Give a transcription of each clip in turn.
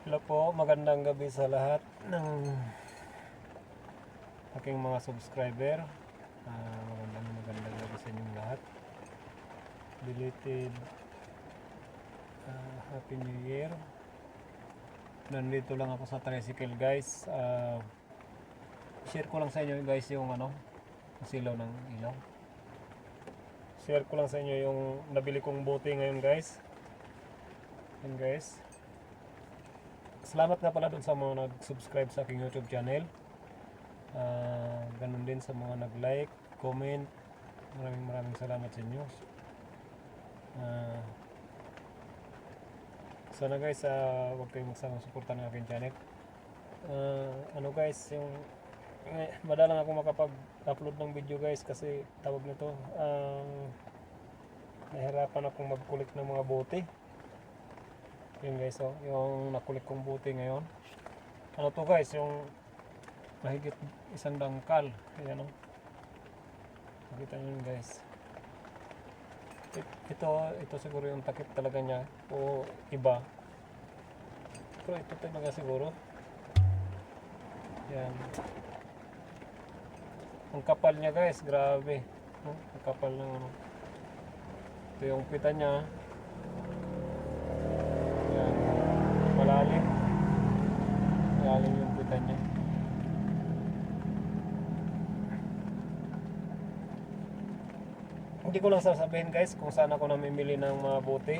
Hello po, magandang gabi sa lahat ng aking mga subscriber. Ah, magandang magandang gabi sa inyong lahat. Belated ah, Happy New Year. Nandito lang ako sa tricycle guys. Ah, share ko lang sa inyo guys yung ano, silaw ng ilaw. Share ko lang sa inyo yung nabili kong bote ngayon guys. Yan guys. Salamat nga pala dun sa mga nag-subscribe sa aking YouTube channel. Ah, ganun din sa mga nag-like, comment. Maraming maraming salamat sa inyo. Ah, sana guys, ah, huwag kayong magsama suporta ng aking channel. Ah, ano guys, yung eh, madalang ako makapag-upload ng video guys kasi tawag nito. ang nahirapan akong mag-collect ng mga bote. Yun guys, oh, yung nakulik kong buti ngayon. Ano to guys, yung mahigit isang dangkal. Ayan oh. Nakita nyo guys. It- Ito, ito siguro yung takip talaga niya o iba. Pero ito talaga siguro. Yan. Ang kapal niya guys, grabe. Ang kapal ng. Ito yung pita niya. Yan. Malalim. Malalim yung pita niya. Hindi ko lang sasabihin guys kung saan ako namimili ng mga bote.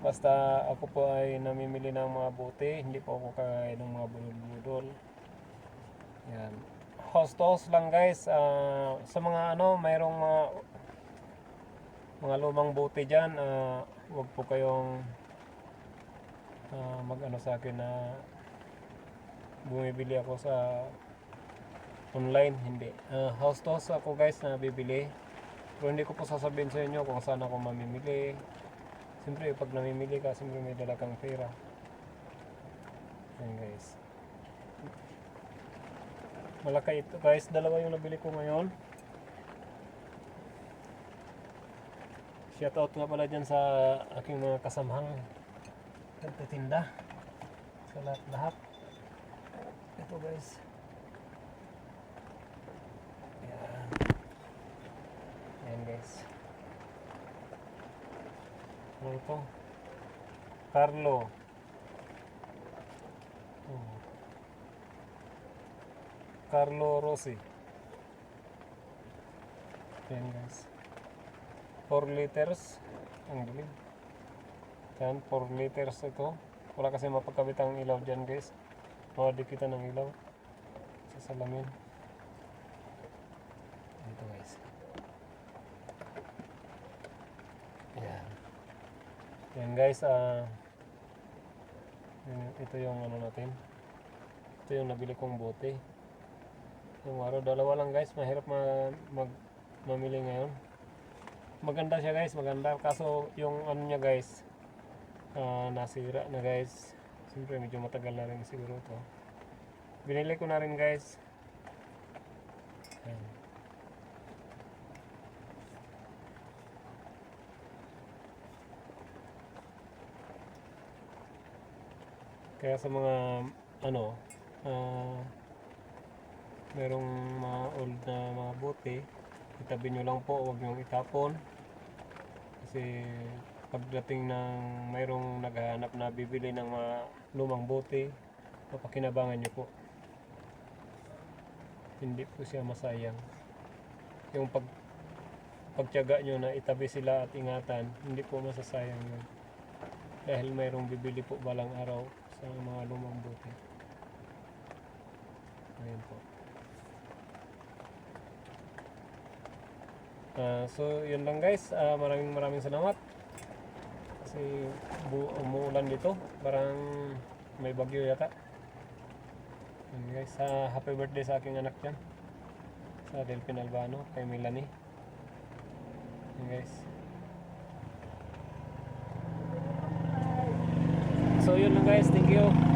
Basta ako po ay namimili ng mga bote. Hindi po ako kakain ng mga budol-budol. Yan. House lang guys. Ah, sa mga ano, mayroong mga mga lumang bote dyan. ah, huwag po kayong ah, mag-ano sa akin na bumibili ako sa online. Hindi. To house ako guys na bibili. Pero hindi ko po sasabihin sa inyo kung saan ako mamimili. Siyempre, pag namimili ka, siyempre may dala kang pera. Ayan guys. Malaki ito guys. Dalawa yung nabili ko ngayon. Shoutout nga pala dyan sa aking mga kasamhang nagtitinda. Sa lahat-lahat. Ito guys. Ayan. Ayan guys. Ano ito? Carlo. Oh. Carlo Rossi. Ayan guys. 4 liters. Ang dilim. Yan, 4 liters ito. Wala kasi mapagkabit ang ilaw dyan guys. Makadikitan ng ilaw. Sa salamin. Ito guys. Yan guys, ah yun- ito yung ano natin. Ito yung nabili kong bote. Yung araw dalawa lang guys, mahirap ma mag mamili ngayon. Maganda siya guys, maganda. Kaso yung ano niya guys, ah, nasira na guys. Siyempre medyo matagal na rin siguro to. Binili ko na rin guys. Ayan. Kaya sa mga ano, ah merong mga old na mga bote, itabi nyo lang po, huwag nyo itapon. Kasi pagdating ng mayroong naghahanap na bibili ng mga lumang bote, mapakinabangan nyo po. Hindi po siya masayang. Yung pag pagtiyaga nyo na itabi sila at ingatan, hindi po masasayang yun. Dahil mayroong bibili po balang araw sa mga lumang bote. Ayan po. Ah, so, yun lang guys. Ah, maraming maraming salamat. Kasi umuulan dito. Parang may bagyo yata. Yun guys. Ah, happy birthday sa aking anak dyan. Sa Delphin Albano. Kay Melanie. Yun guys. So